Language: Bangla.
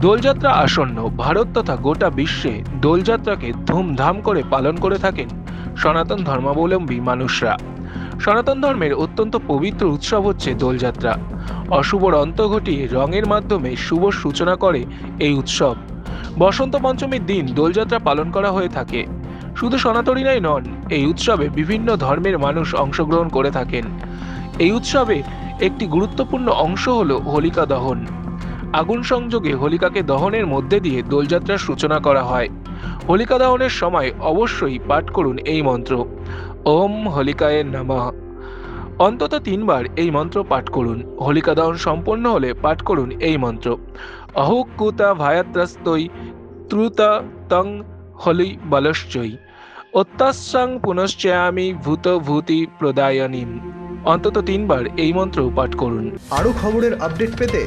দোলযাত্রা আসন্ন ভারত তথা গোটা বিশ্বে দোলযাত্রাকে ধুমধাম করে পালন করে থাকেন সনাতন ধর্মাবলম্বী মানুষরা। সনাতন ধর্মের অত্যন্ত পবিত্র উৎসব হচ্ছে দোলযাত্রা। অশুভর অন্ত ঘটিয়ে রঙের মাধ্যমে শুভ সূচনা করে এই উৎসব। বসন্ত পঞ্চমীর দিন দোলযাত্রা পালন করা হয়ে থাকে। শুধু সনাতনীরাই নন, এই উৎসবে বিভিন্ন ধর্মের মানুষ অংশগ্রহণ করে থাকেন। এই উৎসবে একটি গুরুত্বপূর্ণ অংশ হল হোলিকা দহন। আগুন সংযোগে হোলিকাকে দহনের মধ্যে দিয়ে দোলযাত্রার সূচনা করা হয়। হোলিকা দহনের সময় অবশ্যই পাঠ করুন এই মন্ত্র। ওম হোলিকায় নমঃ। অন্তত তিনবার এই মন্ত্র পাঠ করুন। হোলিকা দহন সম্পন্ন হলে পাঠ করুন এই মন্ত্র। অহুকুতা ভায়াত্রাস্তই ত্রুতা তং হলি বলশ্চই অত্যাসাং পুনশ্চয়ামি ভূত ভূতি প্রদায়নীম। অন্তত তিনবার এই মন্ত্র পাঠ করুন। আরও খবরের আপডেট পেতে